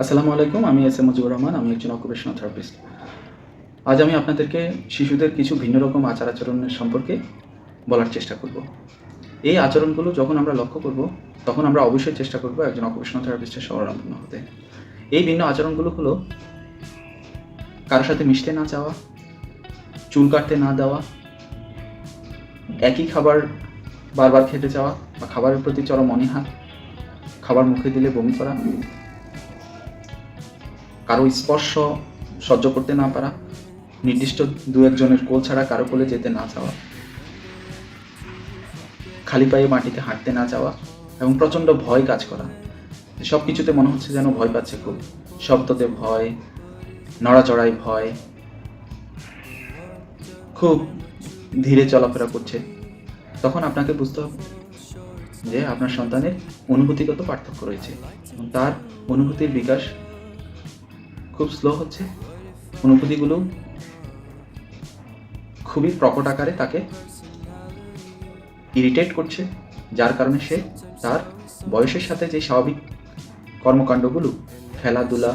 আসসালামু আলাইকুম, আমি এস এম মুজিবুর রহমান, আমি একজন অকুপেশনাল থেরাপিস্ট আজ আমি আপনাদেরকে শিশুদের কিছু ভিন্ন রকম আচার আচরণের সম্পর্কে বলার চেষ্টা করব। এই আচরণগুলো যখন আমরা লক্ষ্য করব, তখন আমরা অবশ্যই চেষ্টা করব একজন অকুপেশনাল থেরাপিস্টের শরণাপন্ন হতে। এই ভিন্ন আচরণগুলো হলো কারোর সাথে মিশতে না চাওয়া, চুল কাটতে না দেওয়া, একই খাবার বারবার খেতে চাওয়া বা খাবারের প্রতি চরম অনীহা, খাবার মুখে দিলে বমি করা কারও স্পর্শ সহ্য করতে না পারা, নির্দিষ্ট দু একজনের কোল ছাড়া কারও কোলে যেতে না চাওয়া, খালি পায়ে মাটিতে হাঁটতে না যাওয়া এবং প্রচণ্ড ভয় কাজ করা। সব কিছুতে মনে হচ্ছে যেন ভয় পাচ্ছে খুব। শব্দতে ভয়, নড়াচড়ায় ভয়। খুব ধীরে চলাফেরা করছে। তখন আপনাকে বুঝতে হবে যে আপনার সন্তানের অনুভূতিগত পার্থক্য রয়েছে তার অনুভূতির বিকাশ খুব স্লো হচ্ছে। অনুভূতিগুলো খুবই প্রকট আকারে তাকে ইরিটেট করছে, যার কারণে সে তার বয়সের সাথে যে স্বাভাবিক কর্মকাণ্ডগুলো, খেলাধুলা,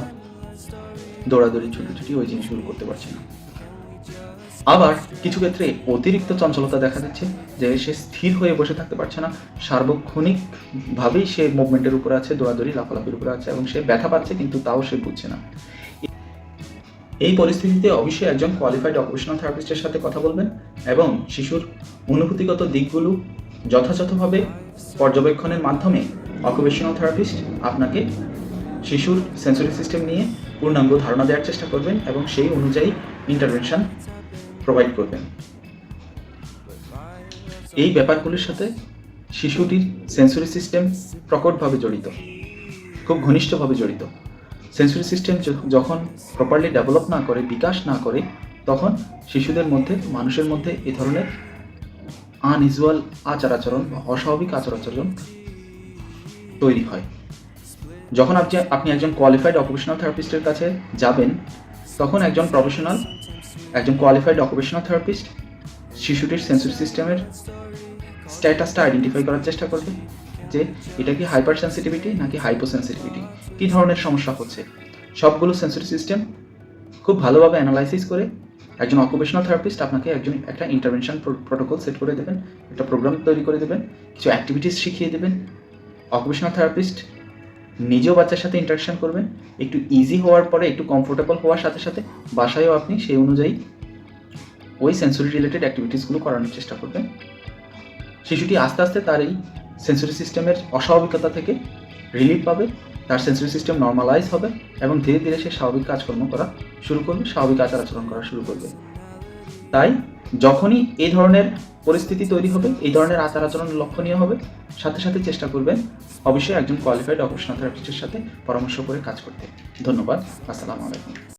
দৌড়াদৌড়ি, ছুটোছুটি, ওই জিনিসগুলো করতে পারছে না। আবার কিছু ক্ষেত্রে অতিরিক্ত চঞ্চলতা দেখা দিচ্ছে, যে সে স্থির হয়ে বসে থাকতে পারছে না। সার্বক্ষণিকভাবেই সে মুভমেন্টের উপরে আছে, দৌড়াদৌড়ি, লাফালাফির উপরে আছে, এবং সে ব্যথা পাচ্ছে, কিন্তু তাও সে বুঝছে না। এই পরিস্থিতিতে অবশ্যই একজন কোয়ালিফাইড অকুপেশনাল থেরাপিস্টের সাথে কথা বলবেন এবং শিশুর অনুভূতিগত দিকগুলো যথাযথভাবে পর্যবেক্ষণের মাধ্যমে অকুপেশনাল থেরাপিস্ট আপনাকে শিশুর সেন্সরি সিস্টেম নিয়ে পূর্ণাঙ্গ ধারণা দেওয়ার চেষ্টা করবেন এবং সেই অনুযায়ী ইন্টারভেনশন প্রোভাইড করবেন। এই ব্যাপারগুলির সাথে শিশুটির সেন্সরি সিস্টেম প্রকটভাবে জড়িত, খুব ঘনিষ্ঠভাবে জড়িত। সেন্সরি সিস্টেম যখন প্রপারলি ডেভেলপ না করে, বিকাশ না করে, তখন শিশুদের মধ্যে, মানুষের মধ্যে এ ধরনের আনইউজুয়াল আচার আচরণ বা অস্বাভাবিক আচার আচরণ তৈরি হয়। যখন আপনি আপনি একজন কোয়ালিফাইড অকুপেশনাল থেরাপিস্টের কাছে যাবেন, তখন একজন প্রফেশনাল একজন কোয়ালিফাইড অকুপেশনাল থেরাপিস্ট শিশুটির সেন্সরি সিস্টেমের স্ট্যাটাসটা আইডেন্টিফাই করার চেষ্টা করবে। যে এটা কি হাইপার সেন্সিটিভিটি নাকি হাইপো সেন্সিটিভিটি কী ধরনের সমস্যা হচ্ছে? সবগুলো সেন্সরি সিস্টেম খুব ভালোভাবে অ্যানালাইসিস করে একজন অকুপেশনাল থেরাপিস্ট আপনাকে একজন, একটা ইন্টারভেনশন প্রোটোকল সেট করে দেবেন, একটা প্রোগ্রাম তৈরি করে দেবেন, কিছু অ্যাক্টিভিটিস শিখিয়ে দেবেন। অকুপেশনাল থেরাপিস্ট নিজেও বাচ্চার সাথে ইন্টারাকশন করবেন, একটু ইজি হওয়ার পরে, একটু কমফোর্টেবল হওয়ার সাথে সাথে বাসায়ও আপনি সেই অনুযায়ী ওই সেন্সরি রিলেটেড অ্যাক্টিভিটিসগুলো করানোর চেষ্টা করবেন। শিশুটি আস্তে আস্তে তার এই সেন্সরি সিস্টেমের অস্বাভাবিকতা থেকে রিলিফ পাবে, তার সেন্সরি সিস্টেম নর্মালাইজ হবে এবং ধীরে ধীরে সে স্বাভাবিক কাজকর্ম করা শুরু করবে, স্বাভাবিক আচার আচরণ করা শুরু করবে। তাই যখনই এই ধরনের পরিস্থিতি তৈরি হবে, এই ধরনের আচার আচরণ লক্ষণীয় হবে, সাথে সাথে চেষ্টা করবেন অবশ্যই একজন কোয়ালিফাইড অপারেশনাল থেরাপিস্টের সাথে পরামর্শ করে কাজ করতে। ধন্যবাদ, আসসালামু আলাইকুম।